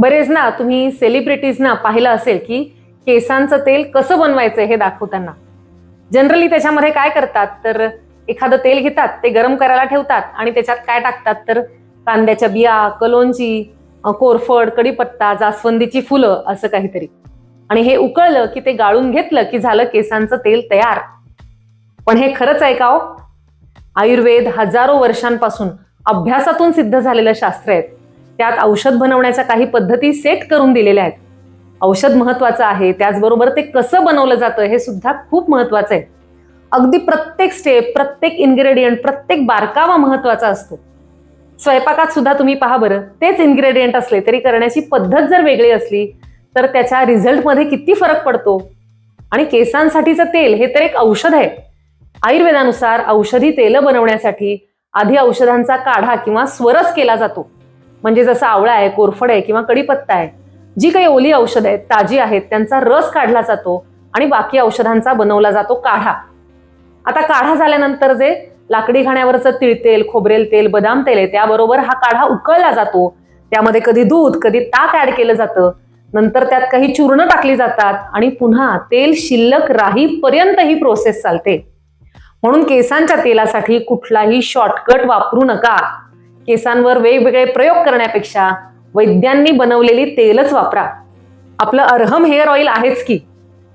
बरेच ना तुम्ही सेलिब्रिटीजना पाहिलं असेल की केसांचं तेल कसं बनवायचं हे दाखवताना. जनरली त्याच्यामध्ये काय करतात? तर एखादं तेल घेतात ते गरम करायला ठेवतात आणि त्याच्यात काय टाकतात? तर कांद्याच्या बिया कलोंजी कोरफड कडीपत्ता जास्वंदीची फुलं असं काहीतरी. आणि हे उकळलं की ते गाळून घेतलं की झालं केसांचं तेल तयार. पण हे खरंच आहे का हो? आयुर्वेद हजारो वर्षांपासून अभ्यासातून सिद्ध झालेलं शास्त्र आहे. त्यात औषध बनवण्याच्या काही पद्धती सेट करून दिलेल्या आहेत. औषध महत्वाचं आहे त्याचबरोबर ते कसं बनवलं जातं हे सुद्धा खूप महत्वाचं आहे. अगदी प्रत्येक स्टेप प्रत्येक इन्ग्रेडियंट प्रत्येक बारकावा महत्त्वाचा असतो. स्वयंपाकात सुद्धा तुम्ही पहा बरं तेच इन्ग्रेडियंट असले तरी करण्याची पद्धत जर वेगळी असली तर त्याच्या रिझल्टमध्ये किती फरक पडतो? आणि केसांसाठीचं तेल हे तर एक औषध आहे. आयुर्वेदानुसार औषधी तेलं बनवण्यासाठी आधी औषधांचा काढा किंवा स्वरस केला जातो. म्हणजे जसं आवळा आहे कोरफड आहे किंवा कडीपत्ता आहे जी काही ओली औषध आहेत ताजी आहेत त्यांचा रस काढला जातो आणि बाकी औषधांचा बनवला जातो काढा. आता काढा झाल्यानंतर जे लाकडी खाण्यावरचं तिळतेल खोबरेल तेल बदाम तेल आहे त्याबरोबर हा काढा उकळला जातो. त्यामध्ये कधी दूध कधी ताक ऍड केलं जातं. नंतर त्यात काही चूर्ण टाकली जातात आणि पुन्हा तेल शिल्लक राहीपर्यंत ही प्रोसेस चालते. म्हणून केसांच्या तेलासाठी कुठलाही शॉर्टकट वापरू नका. केसांवर वेगवेगळे प्रयोग करण्यापेक्षा वैद्यांनी बनवलेली तेलच वापरा. आपलं अर्हम हेअर ऑइल आहेच की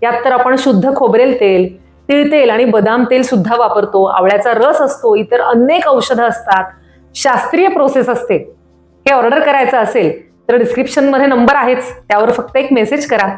यात तर आपण शुद्ध खोबरेल तेल तिळतेल आणि बदाम तेल सुद्धा वापरतो. आवळ्याचा रस असतो इतर अनेक औषधं असतात. शास्त्रीय प्रोसेस असते. हे ऑर्डर करायचं असेल तर डिस्क्रिप्शनमध्ये नंबर आहेच. त्यावर फक्त एक मेसेज करा.